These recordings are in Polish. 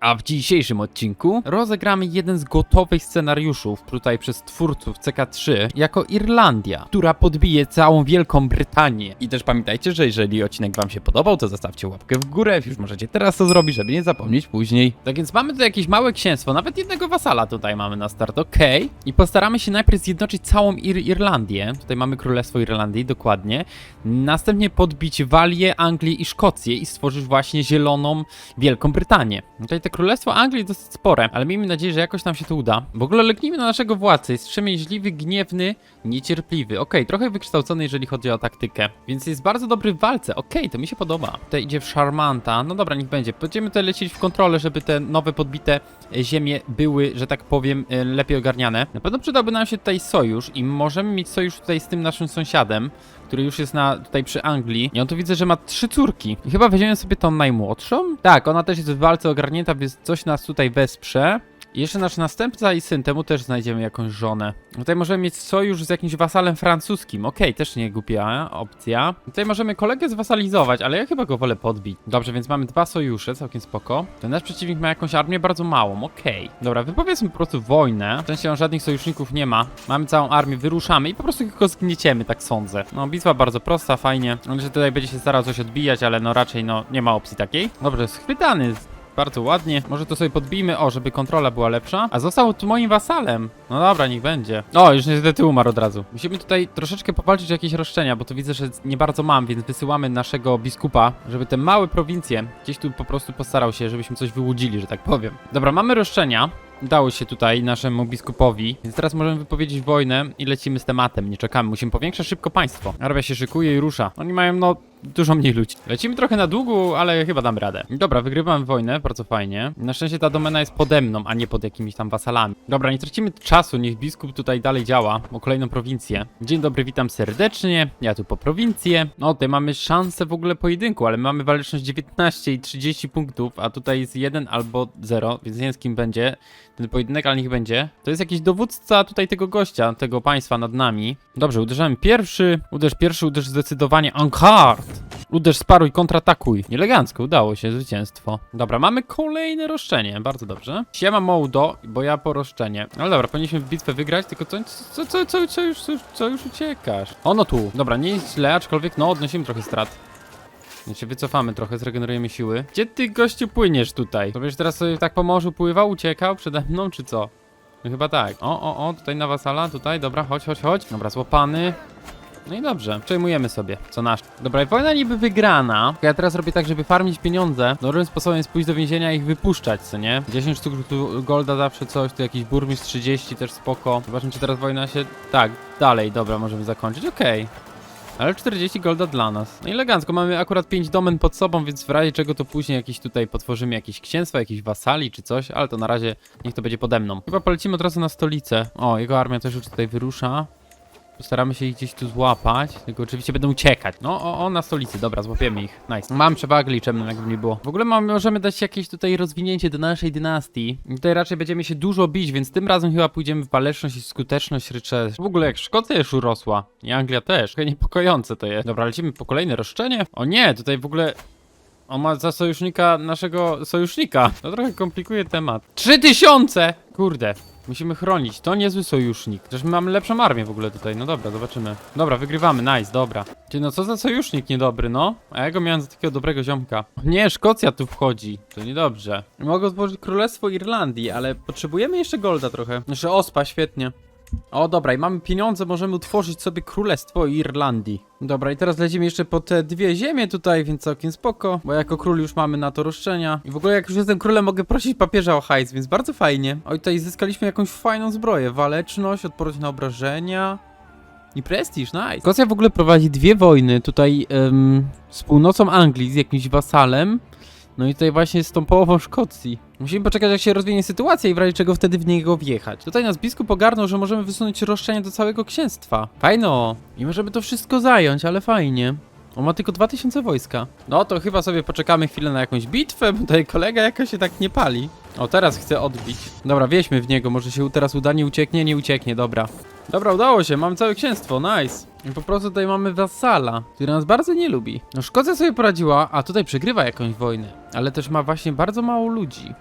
A w dzisiejszym odcinku rozegramy jeden z gotowych scenariuszów tutaj przez twórców CK3 jako Irlandia, która podbije całą Wielką Brytanię. I też pamiętajcie, że jeżeli odcinek wam się podobał, to zostawcie łapkę w górę, już możecie teraz to zrobić, żeby nie zapomnieć później. Tak więc mamy tu jakieś małe księstwo, nawet jednego wasala tutaj mamy na start, okej. I postaramy się najpierw zjednoczyć całą Ir Irlandię, tutaj mamy Królestwo Irlandii, dokładnie. Następnie podbić Walię, Anglię i Szkocję i stworzyć właśnie zieloną Wielką Brytanię. Tutaj Królestwo Anglii dosyć spore, ale miejmy nadzieję, że jakoś nam się to uda. W ogóle leknijmy na naszego władcę. Jest wstrzemięźliwy, gniewny, niecierpliwy. Okej, trochę wykształcony, jeżeli chodzi o taktykę. Więc jest bardzo dobry w walce. Okej, to mi się podoba. Tutaj idzie w Charmanta. No dobra, niech będzie. Będziemy tutaj lecieć w kontrolę, żeby te nowe podbite e, ziemie były, że tak powiem, e, lepiej ogarniane. Na pewno przydałby nam się tutaj sojusz i możemy mieć sojusz tutaj z tym naszym sąsiadem, który już jest na, tutaj przy Anglii. I on tu widzę, że ma trzy córki. I chyba weźmiemy sobie tą najmłodszą. Tak, ona też jest w walce ogarnięta, więc coś nas tutaj wesprze. Jeszcze nasz następca i syn, temu też znajdziemy jakąś żonę. Tutaj możemy mieć sojusz z jakimś wasalem francuskim. Okej, też nie głupia opcja. Tutaj możemy kolegę zwasalizować, ale ja chyba go wolę podbić. Dobrze, więc mamy dwa sojusze, całkiem spoko. Ten nasz przeciwnik ma jakąś armię bardzo małą, okej. Dobra, wypowiedzmy po prostu wojnę. Sensie on żadnych sojuszników nie ma. Mamy całą armię, wyruszamy i po prostu go zgnieciemy, tak sądzę. No, bitwa bardzo prosta, fajnie. On, że tutaj będzie się starał coś odbijać, ale no raczej no nie ma opcji takiej. Dobrze, schwytany. Bardzo ładnie. Może to sobie podbijmy, o, żeby kontrola była lepsza. A został tu moim wasalem. No dobra, niech będzie. O, już niestety umarł od razu. Musimy tutaj troszeczkę powalczyć o jakieś roszczenia, bo to widzę, że nie bardzo mam, więc wysyłamy naszego biskupa, żeby te małe prowincje gdzieś tu po prostu postarał się, żebyśmy coś wyłudzili, że tak powiem. Dobra, mamy roszczenia. Udało się tutaj naszemu biskupowi, więc teraz możemy wypowiedzieć wojnę i lecimy z tematem, nie czekamy, musimy powiększać szybko państwo. Arabia się szykuje i rusza. Oni mają, no, dużo mniej ludzi. Lecimy trochę na długo, ale chyba dam radę. Dobra, wygrywamy wojnę, bardzo fajnie. Na szczęście ta domena jest pode mną, a nie pod jakimiś tam wasalami. Dobra, nie tracimy czasu, niech biskup tutaj dalej działa, o kolejną prowincję. Dzień dobry, witam serdecznie, ja tu po prowincję. No, tutaj mamy szansę w ogóle pojedynku, ale mamy waleczność 19 i 30 punktów, a tutaj jest 1 albo 0, więc nie wiem z kim będzie ten pojedynek, ale niech będzie. To jest jakiś dowódca tutaj tego gościa, tego państwa nad nami. Dobrze, uderzamy pierwszy. Uderz pierwszy, uderz zdecydowanie. Ankart! Uderz, sparuj, kontratakuj. Elegancko, udało się, zwycięstwo. Dobra, mamy kolejne roszczenie, bardzo dobrze. Siema Mołdo, bo ja po roszczenie. Ale dobra, powinniśmy bitwę wygrać, tylko co, co, co, co, co, już, co, co już uciekasz? Ono tu. Dobra, nie jest źle, aczkolwiek no, odnosimy trochę strat. No się wycofamy trochę, zregenerujemy siły. Gdzie ty gościu płyniesz tutaj? To wiesz, teraz sobie tak po morzu pływał, uciekał przede mną, czy co? No chyba tak. O, o, o, tutaj na wasala, tutaj, dobra, chodź, chodź, chodź. Dobra, złapany. No i dobrze, przejmujemy sobie, co nasz. Dobra, i wojna niby wygrana. Ja teraz robię tak, żeby farmić pieniądze. Dobrym sposobem jest pójść do więzienia i ich wypuszczać, co nie? 10 sztuk tu golda zawsze coś, tu jakiś burmistrz 30 też spoko. Zobaczmy, czy teraz wojna się... Tak, dalej, dobra, możemy zakończyć, okej. Ale 40 golda dla nas. No elegancko, mamy akurat 5 domen pod sobą, więc w razie czego to później jakieś tutaj potworzymy jakieś księstwa, jakieś wasali czy coś, ale to na razie niech to będzie pode mną. Chyba polecimy od razu na stolicę. O, jego armia też już tutaj wyrusza. Postaramy się ich gdzieś tu złapać, tylko oczywiście będą uciekać. No, o, o, na stolicy, dobra, złapiemy ich. Nice. Mam przewagę liczebną, jakby nie było. W ogóle mam, możemy dać jakieś tutaj rozwinięcie do naszej dynastii. Tutaj raczej będziemy się dużo bić, więc tym razem chyba pójdziemy w waleczność i skuteczność rycze. W ogóle jak Szkocja już urosła. I Anglia też. Trochę niepokojące to jest. Dobra, lecimy po kolejne roszczenie. O nie, tutaj w ogóle on ma za sojusznika naszego sojusznika. To trochę komplikuje temat. 3000! Kurde. Musimy chronić. To niezły sojusznik. Przecież my mamy lepszą armię w ogóle tutaj. No dobra, zobaczymy. Dobra, wygrywamy. Nice, dobra. Ty, no co za sojusznik niedobry, no? A ja go miałem za takiego dobrego ziomka. Nie, Szkocja tu wchodzi. To niedobrze. Mogę złożyć Królestwo Irlandii, ale potrzebujemy jeszcze golda trochę. Znaczy ospa, świetnie. O, dobra, i mamy pieniądze, możemy utworzyć sobie Królestwo Irlandii. Dobra, i teraz lecimy jeszcze po te dwie ziemie tutaj, więc całkiem spoko, bo jako król już mamy na to roszczenia. I w ogóle jak już jestem królem, mogę prosić papieża o hajs, więc bardzo fajnie. Oj, tutaj zyskaliśmy jakąś fajną zbroję. Waleczność, odporność na obrażenia. I prestiż, nice. Szkocja w ogóle prowadzi dwie wojny, tutaj em, z północą Anglii, z jakimś wasalem. No i tutaj właśnie z tą połową Szkocji. Musimy poczekać, jak się rozwinie sytuacja i w razie czego wtedy w niego wjechać. Tutaj nas biskup ogarnął, że możemy wysunąć roszczenie do całego księstwa. Fajno. I możemy to wszystko zająć, ale fajnie. On ma tylko 2000 wojska. No to chyba sobie poczekamy chwilę na jakąś bitwę, bo tutaj kolega jakoś się tak nie pali. O, teraz chce odbić. Dobra, wieźmy w niego, może się teraz uda, nie ucieknie, nie ucieknie, dobra. Dobra, udało się, mamy całe księstwo, nice. I po prostu tutaj mamy wasala, który nas bardzo nie lubi. No Szkocja sobie poradziła, a tutaj przegrywa jakąś wojnę, ale też ma właśnie bardzo mało ludzi.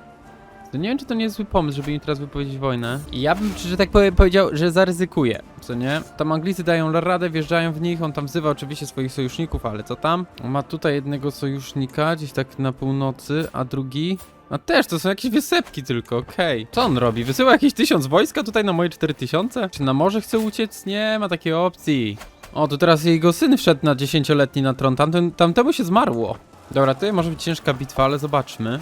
To nie wiem, czy to nie jest zły pomysł, żeby im teraz wypowiedzieć wojnę. I ja bym, że tak powiem, powiedział, że zaryzykuję, co nie? Tam Anglicy dają radę, wjeżdżają w nich, on tam wzywa oczywiście swoich sojuszników, ale co tam? On ma tutaj jednego sojusznika, gdzieś tak na północy, a drugi... A też, to są jakieś wysepki tylko, okej. Co on robi? Wysyła jakieś tysiąc wojska tutaj na moje 4000? Czy na morze chce uciec? Nie ma takiej opcji. O, tu teraz jego syn wszedł na dziesięcioletni na tron, Tamten, tamtemu się zmarło. Dobra, tutaj może być ciężka bitwa, ale zobaczmy.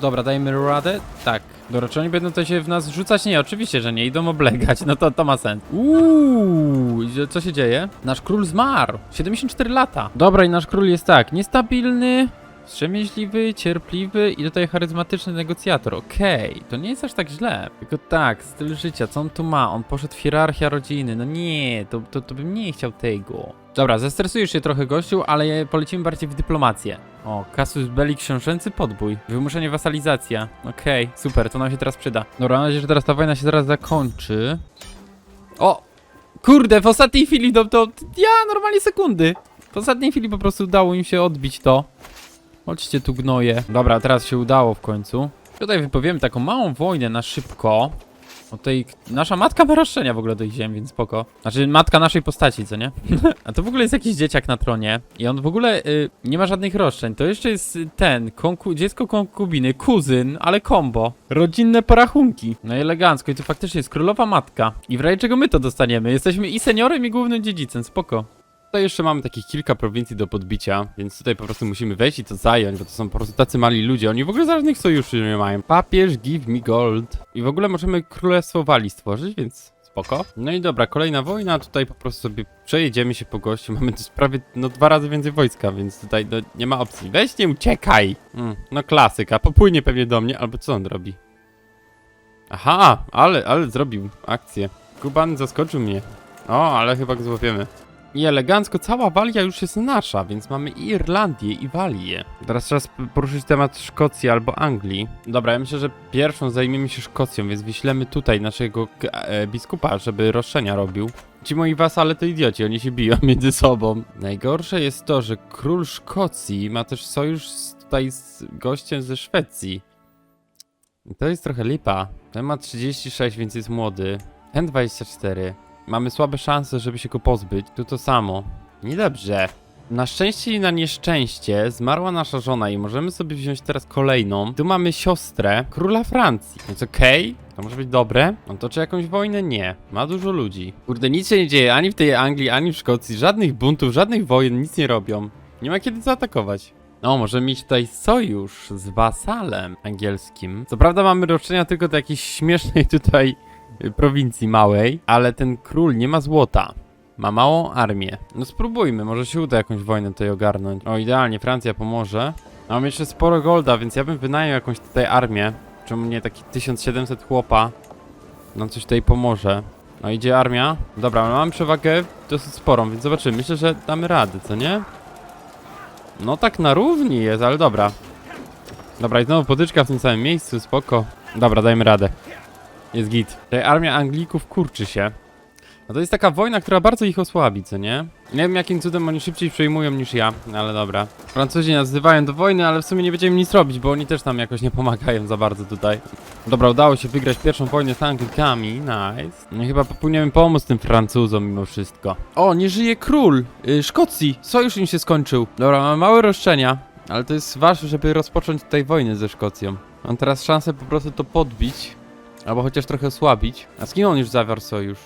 Dobra, dajmy radę? Tak. Dobra, czy oni będą to się w nas rzucać? Nie, oczywiście, że nie. Idą oblegać, no to, to ma sens. Uuu, co się dzieje? Nasz król zmarł. 74 lata. Dobra, i nasz król jest tak, niestabilny, wstrzemięźliwy, cierpliwy i tutaj charyzmatyczny negocjator. Okej, to nie jest aż tak źle. Tylko tak, styl życia, co on tu ma? On poszedł w hierarchia rodziny. No nie, to, to, to bym nie chciał tego. Dobra, zestresujesz się trochę gościu, ale polecimy bardziej w dyplomację. O, Casus Belli książęcy podbój. Wymuszenie wasalizacja. Okej, super, to nam się teraz przyda. Dobra, mam nadzieję, że teraz ta wojna się zaraz zakończy. O! Kurde, w ostatniej chwili to, to ja normalnie sekundy. W ostatniej chwili po prostu udało im się odbić to. Chodźcie tu gnoje. Dobra, teraz się udało w końcu. Tutaj wypowiemy taką małą wojnę na szybko. O tej... Nasza matka ma roszczenia w ogóle do ich ziem, więc spoko. Znaczy, matka naszej postaci, co nie? A to w ogóle jest jakiś dzieciak na tronie. I on w ogóle y, nie ma żadnych roszczeń. To jeszcze jest ten, konku, dziecko konkubiny, kuzyn, ale kombo. Rodzinne porachunki. No i elegancko. I to faktycznie jest królowa matka. I w razie czego my to dostaniemy? Jesteśmy i seniorem, i głównym dziedzicem. Spoko. Tutaj jeszcze mamy takich kilka prowincji do podbicia, więc tutaj po prostu musimy wejść i to zająć, bo to są po prostu tacy mali ludzie. Oni w ogóle żadnych sojuszy nie mają. Papież, give me gold. I w ogóle możemy królestwo Walii stworzyć, więc spoko. No i dobra, kolejna wojna. Tutaj po prostu sobie przejedziemy się po gościu. Mamy tu prawie no dwa razy więcej wojska, więc tutaj no, nie ma opcji. Weź nie uciekaj! Mm, no klasyka, popłynie pewnie do mnie, albo co on robi? Aha, ale, ale zrobił akcję. Kuban zaskoczył mnie. O, ale chyba go złapiemy. I elegancko, cała Walia już jest nasza, więc mamy i Irlandię, i Walię. Teraz trzeba poruszyć temat Szkocji albo Anglii. Dobra, ja myślę, że pierwszą zajmiemy się Szkocją, więc wyślemy tutaj naszego e, biskupa, żeby roszczenia robił. Ci moi wasale to idioci, oni się biją między sobą. Najgorsze jest to, że król Szkocji ma też sojusz z, tutaj z gościem ze Szwecji. I to jest trochę lipa. Ten ma 36, więc jest młody. Ten 24. Mamy słabe szanse, żeby się go pozbyć. Tu to samo. Niedobrze. Na szczęście i na nieszczęście zmarła nasza żona i możemy sobie wziąć teraz kolejną. Tu mamy siostrę króla Francji. Więc okej, to może być dobre. No to czy jakąś wojnę? Nie. Ma dużo ludzi. Kurde, nic się nie dzieje ani w tej Anglii, ani w Szkocji. Żadnych buntów, żadnych wojen, nic nie robią. Nie ma kiedy zaatakować. No, możemy mieć tutaj sojusz z wasalem angielskim. Co prawda mamy roszczenia tylko do jakiejś śmiesznej tutaj prowincji małej, ale ten król nie ma złota. Ma małą armię. No spróbujmy, może się uda jakąś wojnę tutaj ogarnąć. O, idealnie, Francja pomoże. Mam jeszcze sporo golda, więc ja bym wynajął jakąś tutaj armię. Czemu nie taki 1700 chłopa? Nam coś tutaj pomoże. No idzie armia. Dobra, mamy przewagę dosyć sporą, więc zobaczymy. Myślę, że damy radę, co nie? No tak na równi jest, ale dobra. Dobra, i znowu potyczka w tym samym miejscu, spoko. Dobra, dajmy radę. Jest git. Tutaj armia Anglików kurczy się. No to jest taka wojna, która bardzo ich osłabi, co nie? Nie wiem jakim cudem oni szybciej przejmują niż ja, ale dobra. Francuzi nas wzywają do wojny, ale w sumie nie będziemy nic robić, bo oni też nam jakoś nie pomagają za bardzo tutaj. Dobra, udało się wygrać pierwszą wojnę z Anglikami, nice. No chyba powinniśmy pomóc tym Francuzom mimo wszystko. O, nie żyje król yy, Szkocji, sojusz im się skończył. Dobra, mamy małe roszczenia, ale to jest ważne, żeby rozpocząć tutaj wojnę ze Szkocją. Mam teraz szansę po prostu to podbić, albo chociaż trochę osłabić. A z kim on już zawarł sojusz?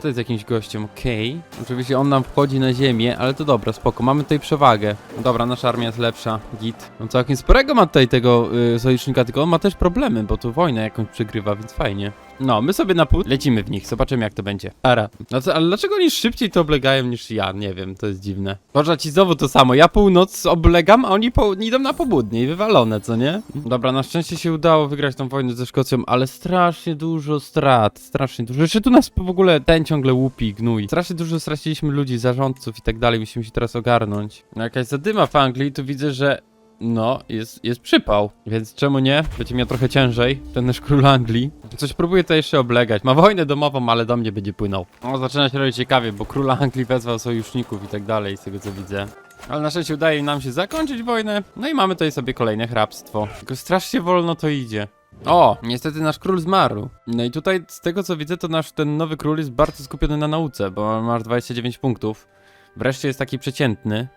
To jest jakimś gościem, okej. Oczywiście on nam wchodzi na ziemię, ale to dobra, spoko. Mamy tutaj przewagę. Dobra, nasza armia jest lepsza, git. No całkiem sporego ma tutaj tego y, sojusznika, tylko on ma też problemy, bo tu wojnę jakąś przegrywa, więc fajnie. No, my sobie na pół lecimy w nich, zobaczymy jak to będzie. Ara. No co, ale dlaczego oni szybciej to oblegają niż ja? Nie wiem, to jest dziwne. Boże, ci znowu to samo. Ja północ oblegam, a oni po, idą na południe i wywalone, co nie? Dobra, na szczęście się udało wygrać tą wojnę ze Szkocją, ale strasznie dużo strat, strasznie dużo. Jeszcze tu nas w ogóle ten ciągle łupi, gnój. Strasznie dużo straciliśmy ludzi, zarządców i tak dalej, musimy się teraz ogarnąć. No, jakaś zadyma w Anglii, tu widzę, że no, jest, jest przypał, więc czemu nie? Będzie miał trochę ciężej, ten nasz król Anglii. Coś próbuje to jeszcze oblegać. Ma wojnę domową, ale do mnie będzie płynął. O, zaczyna się robić ciekawie, bo król Anglii wezwał sojuszników i tak dalej, z tego co widzę. Ale na szczęście udaje nam się zakończyć wojnę. No i mamy tutaj sobie kolejne hrabstwo. Tylko strasznie wolno to idzie. O, niestety nasz król zmarł. No i tutaj z tego co widzę, to nasz ten nowy król jest bardzo skupiony na nauce, bo masz 29 punktów. Wreszcie jest taki przeciętny.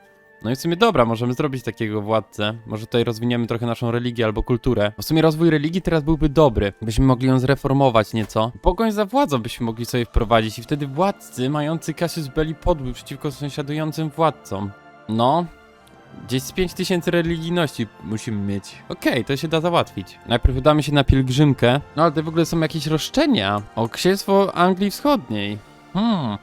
No i w sumie dobra, możemy zrobić takiego władcę. Może tutaj rozwiniemy trochę naszą religię albo kulturę. W sumie rozwój religii teraz byłby dobry. Byśmy mogli ją zreformować nieco. Pogoń za władzą byśmy mogli sobie wprowadzić i wtedy władcy mający Cassius Belli podły przeciwko sąsiadującym władcom. No, Gdzieś z 5000 religijności musimy mieć. Okej, to się da załatwić. Najpierw udamy się na pielgrzymkę. No ale to w ogóle są jakieś roszczenia o księstwo Anglii Wschodniej. Hmm,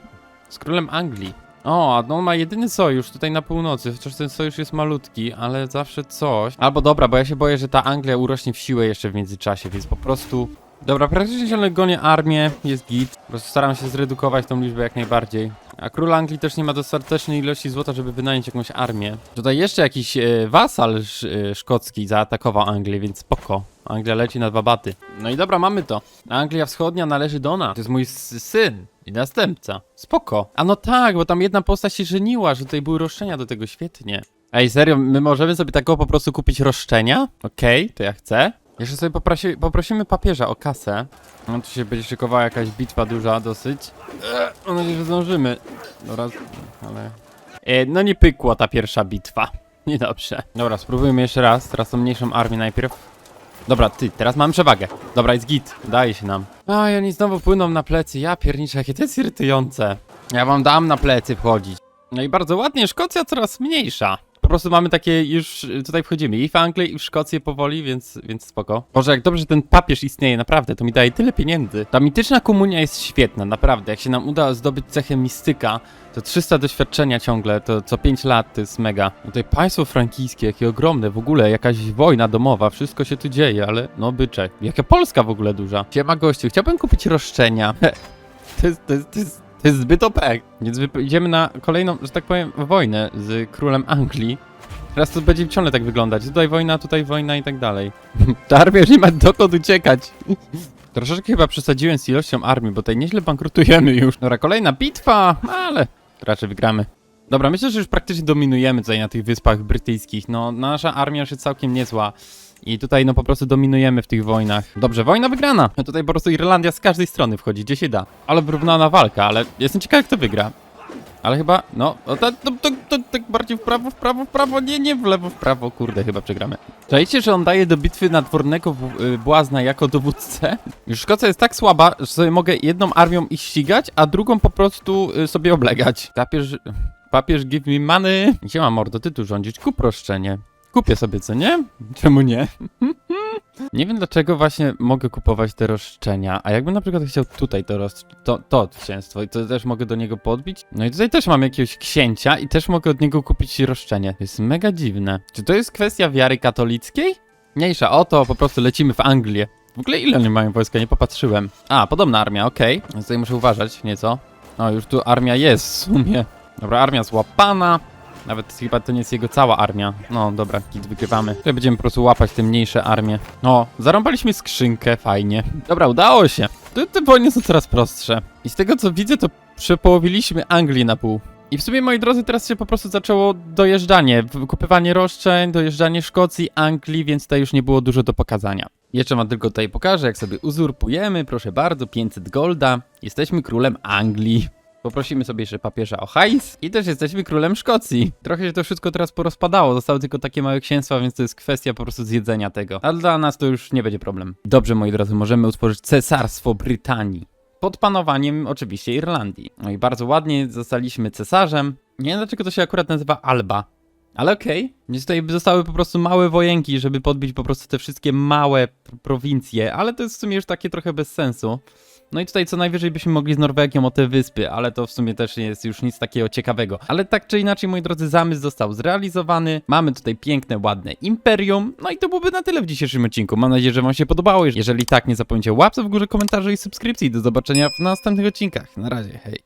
z królem Anglii. O, no on ma jedyny sojusz tutaj na północy, chociaż ten sojusz jest malutki, ale zawsze coś. Albo dobra, bo ja się boję, że ta Anglia urośnie w siłę jeszcze w międzyczasie, więc po prostu... Dobra, praktycznie ciągle gonię armię, jest git. Po prostu staram się zredukować tą liczbę jak najbardziej. A król Anglii też nie ma dostatecznej ilości złota, żeby wynająć jakąś armię. Tutaj jeszcze jakiś e, wasal sz, e, szkocki zaatakował Anglię, więc spoko. Anglia leci na dwa baty. No i dobra, mamy to. Anglia Wschodnia należy do nas. To jest mój syn i następca. Spoko. A no tak, bo tam jedna postać się żeniła, że tutaj były roszczenia do tego, świetnie. Ej, serio, my możemy sobie takiego po prostu kupić roszczenia? Okej, to ja chcę. Jeszcze sobie poprosi, poprosimy papieża o kasę. No tu się będzie szykowała jakaś bitwa duża dosyć. Eee, mam nadzieję, że zdążymy. Dobra, ale... E, no nie pykła ta pierwsza bitwa. Niedobrze. Dobra, spróbujmy jeszcze raz. Teraz tą mniejszą armię najpierw. Dobra, ty, teraz mam przewagę. Dobra, jest git. Daje się nam. A, i oni znowu płyną na plecy. Ja pierniczę, jakie to jest irytujące. Ja wam dam na plecy wchodzić. No i bardzo ładnie, Szkocja coraz mniejsza. Po prostu mamy takie już, tutaj wchodzimy i w Anglię i w Szkocję powoli, więc, więc spoko. Boże, jak dobrze, że ten papież istnieje, naprawdę, to mi daje tyle pieniędzy. Ta mityczna komunia jest świetna, naprawdę. Jak się nam uda zdobyć cechę mistyka, to 300 doświadczenia ciągle, to co 5 lat to jest mega. Tutaj państwo frankijskie, jakie ogromne, w ogóle jakaś wojna domowa, wszystko się tu dzieje, ale no byczek. Jaka Polska w ogóle duża. Siema gościu, chciałbym kupić roszczenia. to jest, to jest, to jest to jest zbyt OP. Więc idziemy na kolejną, że tak powiem, wojnę z królem Anglii. Teraz to będzie ciągle tak wyglądać. Tutaj wojna, tutaj wojna i tak dalej. Ta armia już nie ma dokąd uciekać. Troszeczkę chyba przesadziłem z ilością armii, bo tutaj nieźle bankrutujemy już. Dobra, kolejna bitwa, ale raczej wygramy. Dobra, myślę, że już praktycznie dominujemy tutaj na tych wyspach brytyjskich. No, nasza armia już jest całkiem niezła. I tutaj no po prostu dominujemy w tych wojnach. Dobrze, wojna wygrana. No tutaj po prostu Irlandia z każdej strony wchodzi, gdzie się da. Ale wyrównana walka, ale jestem ciekaw kto wygra. Ale chyba, no, o, to, to, to, to, tak bardziej w prawo, w prawo, w prawo, nie, nie w lewo, w prawo, kurde, chyba przegramy. Czajcie, że on daje do bitwy nadwornego y, błazna jako dowódcę? Już Szkocja jest tak słaba, że sobie mogę jedną armią ich ścigać, a drugą po prostu y, sobie oblegać. Papież, papież give me money. Gdzie mam mordo, ty tu rządzić? Kup roszczenie. Kupię sobie, co nie? Czemu nie? Nie wiem dlaczego właśnie mogę kupować te roszczenia, a jakbym na przykład chciał tutaj to, rosz... to, to księstwo i to też mogę do niego podbić. No i tutaj też mam jakiegoś księcia i też mogę od niego kupić roszczenie. To jest mega dziwne. Czy to jest kwestia wiary katolickiej? Mniejsza o to, po prostu lecimy w Anglię. W ogóle ile oni mają wojska? Nie popatrzyłem. A, podobna armia, okej. Więc tutaj muszę uważać nieco. O, już tu armia jest w sumie. Dobra, armia złapana. Nawet chyba to nie jest jego cała armia. No dobra, git wygrywamy. Tutaj będziemy po prostu łapać te mniejsze armie. O, zarąbaliśmy skrzynkę, fajnie. Dobra, udało się. Te, te wojny są coraz prostsze. I z tego co widzę, to przepołowiliśmy Anglię na pół. I w sumie, moi drodzy, teraz się po prostu zaczęło dojeżdżanie, wykupywanie roszczeń, dojeżdżanie Szkocji, Anglii, więc tutaj już nie było dużo do pokazania. Jeszcze wam tylko tutaj pokażę, jak sobie uzurpujemy, proszę bardzo, 500 golda. Jesteśmy królem Anglii. Poprosimy sobie jeszcze papieża o hajs i też jesteśmy królem Szkocji. Trochę się to wszystko teraz porozpadało, zostały tylko takie małe księstwa, więc to jest kwestia po prostu zjedzenia tego. Ale dla nas to już nie będzie problem. Dobrze, moi drodzy, możemy utworzyć cesarstwo Brytanii. Pod panowaniem oczywiście Irlandii. No i bardzo ładnie zostaliśmy cesarzem. Nie wiem dlaczego to się akurat nazywa Alba. Ale okej. Więc tutaj zostały po prostu małe wojenki, żeby podbić po prostu te wszystkie małe prowincje, ale to jest w sumie już takie trochę bez sensu. No i tutaj co najwyżej byśmy mogli z Norwegią o te wyspy, ale to w sumie też nie jest już nic takiego ciekawego. Ale tak czy inaczej, moi drodzy, zamysł został zrealizowany. Mamy tutaj piękne, ładne imperium. No i to byłoby na tyle w dzisiejszym odcinku. Mam nadzieję, że wam się podobało. Jeżeli tak, nie zapomnijcie łapce w górze, komentarze i subskrypcji. Do zobaczenia w następnych odcinkach. Na razie, hej.